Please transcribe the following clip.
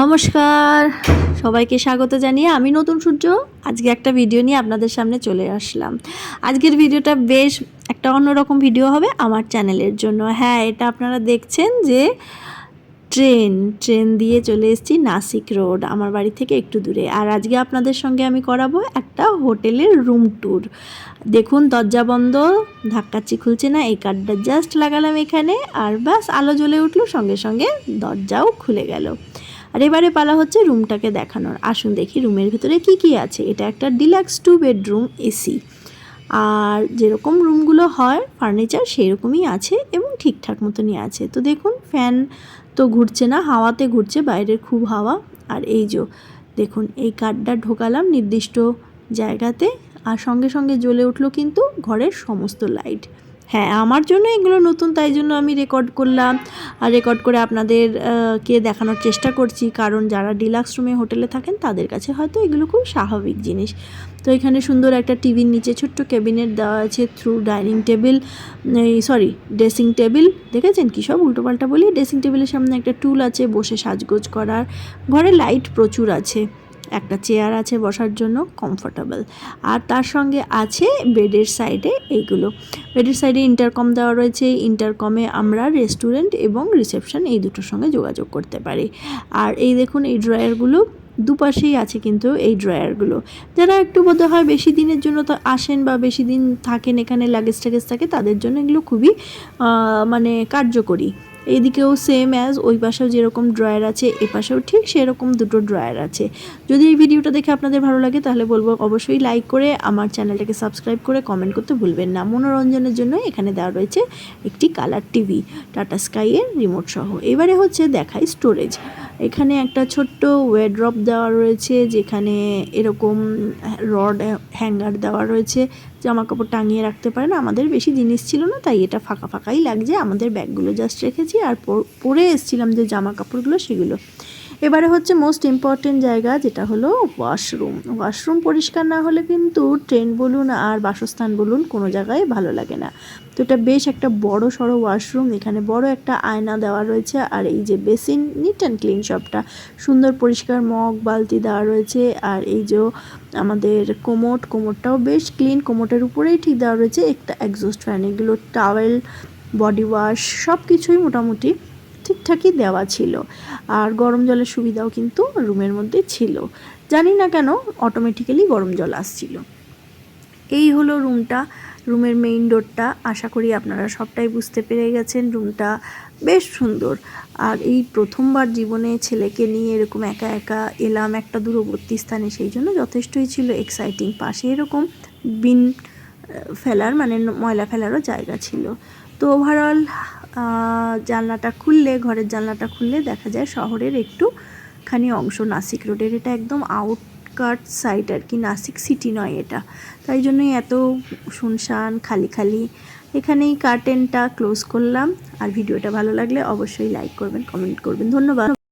নমস্কার। সবাইকে স্বাগত জানিয়ে আমি নতুন সূর্য। আজকে একটা ভিডিও নিয়ে আপনাদের সামনে চলে আসলাম। আজকের ভিডিওটা বেশ একটা অন্যরকম ভিডিও হবে আমার চ্যানেলের জন্য। হ্যাঁ এটা আপনারা দেখছেন যে ট্রেন ট্রেন দিয়ে চলে এসেছি নাসিক রোড, আমার বাড়ি থেকে একটু দূরে। আর আজকে আপনাদের সঙ্গে আমি করাবো একটা হোটেলের রুম ট্যুর। দেখুন, দরজা বন্ধ ধাক্কাচ্ছি খুলছে না, এই কার্ডটা জাস্ট লাগালাম এখানে, আর ব্যাস, আলো জ্বলে উঠল, সঙ্গে সঙ্গে দরজাও খুলে গেল। আর এবারে পালা হচ্ছে রুমটাকে দেখানোর। আসুন দেখি রুমের ভিতরে কি কি আছে। এটা একটা ডিলাক্স টু বেডরুম এসি। আর যেরকম রুমগুলো হয়, ফার্নিচার সেই রকমই আছে এবং ঠিকঠাক মতনই আছে। তো দেখুন, ফ্যান তো ঘুরছে না, হাওয়াতে ঘুরছে, বাইরের খুব হাওয়া। আর এই যে, দেখুন, এই কাঠটা ঢোকালাম নির্দিষ্ট জায়গাতে। আর সঙ্গে সঙ্গে জ্বলে উঠল কিন্তু ঘরের সমস্ত লাইট। হ্যাঁ আমার জন্য এগুলো নতুন, তাই জন্য আমি রেকর্ড করলাম। আর রেকর্ড করে আপনাদের কে দেখানোর চেষ্টা করছি। কারণ যারা ডিলাক্স রুমে হোটেলে থাকেন, তাদের কাছে হয়তো এগুলো খুব স্বাভাবিক জিনিস। তো এখানে সুন্দর একটা টিভির নিচে ছোট্ট ক্যাবিনেট দেওয়া আছে through dining table sorry dressing table দেখেছেন কী? সব উল্টোপাল্টা বলি। ড্রেসিং টেবিলের সামনে একটা টুল আছে, বসে সাজগোজ করার। ঘরে লাইট প্রচুর আছে। একটা চেয়ার আছে বসার জন্য কমফোর্টেবল আর তার সঙ্গে আছে বেডের সাইডে এইগুলো বেডের সাইডে ইন্টারকম দেওয়া রয়েছে। ইন্টারকমে আমরা রেস্টুরেন্ট এবং রিসেপশন এই দুটোর সঙ্গে যোগাযোগ করতে পারি। আর এই দেখুন, এই ড্রয়ারগুলো দুপাশেই আছে কিন্তু এই ড্রয়ারগুলো যারা একটু বোধ হয় বেশি দিনের জন্য তো আসেন বা বেশি দিন থাকেন, এখানে লাগেজ টাগেজ থাকে, তাদের জন্য এগুলো খুবই মানে কার্যকরী। এইদিকেও সেম অ্যাজ ওই পাশেও যেরকম ড্রয়ার আছে, এ পাশেও ঠিক সেরকম দুটো ড্রয়ার আছে। যদি এই ভিডিওটা দেখে আপনাদের ভালো লাগে, তাহলে বলব অবশ্যই লাইক করে আমার চ্যানেলটাকে সাবস্ক্রাইব করে কমেন্ট করতে ভুলবেন না। মনোরঞ্জনের জন্য এখানে দেওয়া রয়েছে একটি কালার টিভি টাটা স্কাইয়ের রিমোট সহ। এবারে হচ্ছে দেখাই স্টোরেজ এখানে একটা ছোট্ট ওয়েড্রপ দেওয়া রয়েছে, যেখানে এরকম রড হ্যাঙ্গার দেওয়া রয়েছে। জামা কাপড় টাঙিয়ে রাখতে পারেন আমাদের বেশি জিনিস ছিল না, তাই এটা ফাঁকা ফাঁকাই লাগছে। আমাদের ব্যাগগুলো জাস্ট রেখেছি, আর পর- এসেছিলাম যে জামা কাপড়গুলো সেগুলো। এবারে হচ্ছে মোস্ট ইম্পর্টেন্ট জায়গা যেটা হলো ওয়াশরুম ওয়াশরুম পরিষ্কার না হলে কিন্তু ট্রেন বলুন আর বাসস্থান বলুন কোনো জায়গায় ভালো লাগে না। তো এটা বেশ একটা বড় সড়ো ওয়াশরুম এখানে বড় একটা আয়না দেওয়া রয়েছে আর এই যে বেসিন নিট অ্যান্ড ক্লিন সবটা। সুন্দর পরিষ্কার মগ, বালতি দেওয়া রয়েছে আর এই যে আমাদের কোমোট, কোমোটটাও বেশ ক্লিন কোমোটের উপরেই ঠিক দেওয়া রয়েছে। একটা এক্সস্ট ফ্যান এগুলো টাওয়েল বডি ওয়াশ সব কিছুই মোটামুটি ঠিকঠাকই দেওয়া ছিল। আর গরম জলের সুবিধাও কিন্তু রুমের মধ্যে ছিল। জানি না কেন অটোমেটিক্যালি গরম জল আসছিল। এই হলো রুমটা, রুমের মেইন ডোরটা আশা করি আপনারা সবটাই বুঝতে পেরে গেছেন। রুমটা বেশ সুন্দর। আর এই প্রথমবার জীবনে ছেলেকে নিয়ে এরকম একা একা এলাম একটা দূরবর্তী স্থানে, সেই জন্য যথেষ্টই ছিল এক্সাইটিং পাশে এরকম বিন ফেলার মানে ময়লা ফেলারও জায়গা ছিল। তো ওভারঅল জানলাটা খুললে, ঘরের জানলাটা খুললে দেখা যায় শহরের একটুখানি অংশ নাসিক রোডের। এটা একদম আউটকাট সাইড আর কি, নাসিক সিটি নয় এটা। তাই জন্যই এত শুনশান, খালি খালি। এখানেই কার্টেনটা ক্লোজ করলাম। আর ভিডিওটা ভালো লাগলে অবশ্যই লাইক করবেন কমেন্ট করবেন। ধন্যবাদ।